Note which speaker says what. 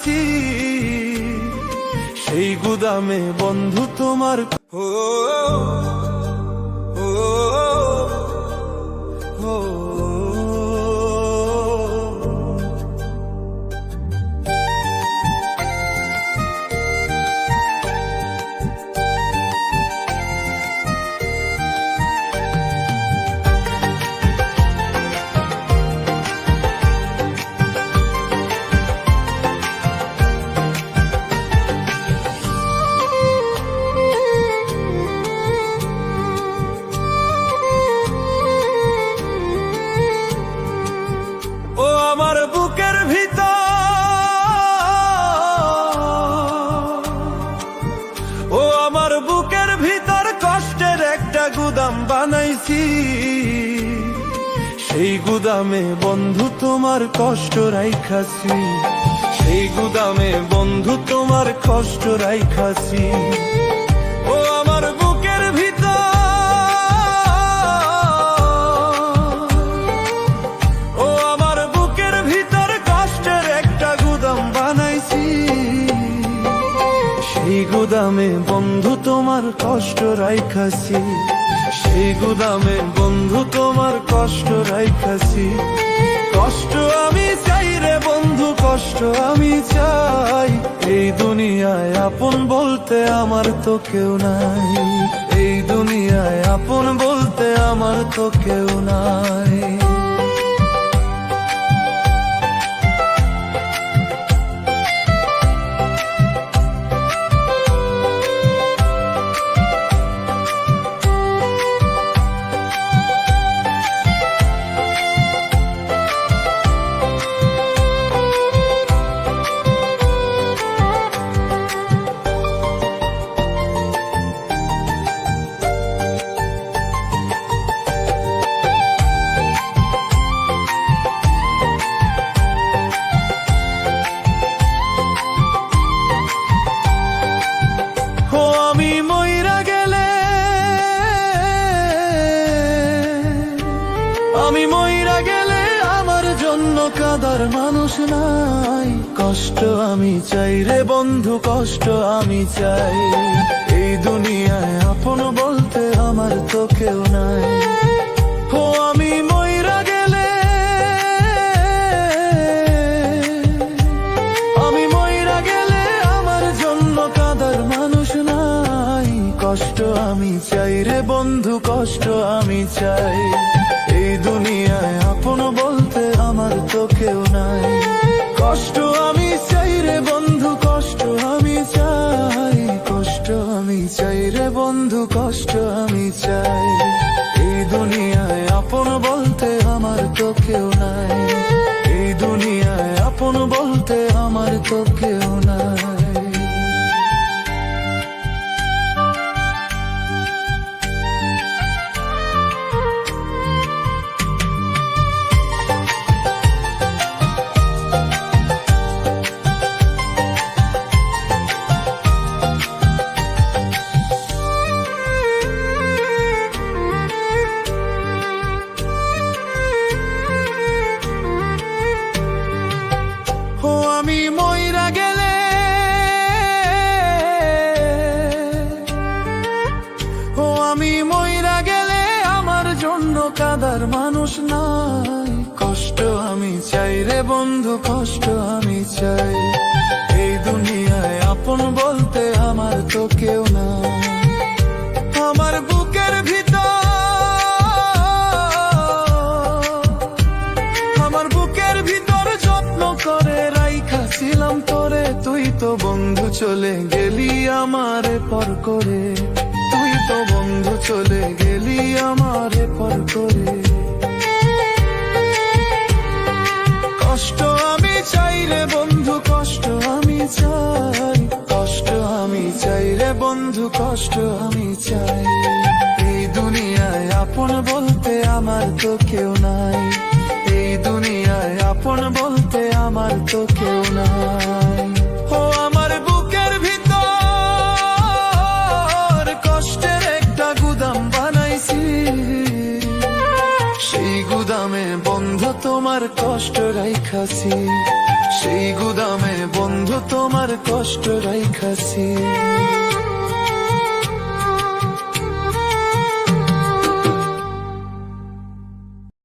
Speaker 1: বানাইছি সেই গুদামে বন্ধু তোমার ও সেই গুদামে বন্ধু তোমার কষ্ট রাইখাছি সেই গুদামে বন্ধু তোমার কষ্ট রাইখাছি ও আমার বুকের ভিতর। ও আমার বুকের ভিতর কষ্টের একটা গুদাম বানাইছি। সেই গুদামে বন্ধু তোমার কষ্ট রাইখাছি সেই গুদামে বন্ধু তোমার কষ্ট কষ্ট আমি চাই রে বন্ধু, কষ্ট আমি চাই। এই দুনিয়ায় আপন বলতে আমার তো কেউ নাই। এই দুনিয়ায় আপন বলতে আমার তো কেউ নাই। আমি মইরা গেলে আমার জন্য কাদার মানুষ নাই। কষ্ট আমি চাই রে বন্ধু, কষ্ট আমি চাই। এই দুনিয়ায় আপন বলতে আমার তো কেউ নাই। ও আমি রে বন্ধু কষ্ট আমি চাই। এই দুনিয়ায় আপন বলতে আমার তো কেউ নাই। কষ্ট আমি চাই রে বন্ধু, কষ্ট আমি চাই। কষ্ট আমি চাই রে বন্ধু, কষ্ট আমি চাই। এই দুনিয়ায় আপন বলতে আমার তো কেউ নাই। এই দুনিয়ায় আপন বলতে আমার তো কেউ নাই। কাদার মানুষ নাই। কষ্ট আমি চাই রে বন্ধু, কষ্ট আমি চাই। এই দুনিয়ায় আপন বলতে আমার তো কেউ না আমার বুকের ভিতর, আমার বুকের ভিতর যত্ন করে রাইখাছিলাম তোরে তুই তো বন্ধু, চলে গেলি আমারে পর করে। তুই তো বন্ধু, চলে গেলি কষ্ট আমি চাই। এই দুনিয়ায় আপন বলতে আমার তো কেউ নাই। এই দুনিয়ায় আপন বলতে আমার তো কেউ নাই। ও আমার বুকের ভিতর কষ্টের একটা গুদাম বানাইছি। সেই গুদামে বন্ধ তোমার কষ্ট রাইখাছি। সেই গুদামে বন্ধু তোমার কষ্ট রাইখাছি।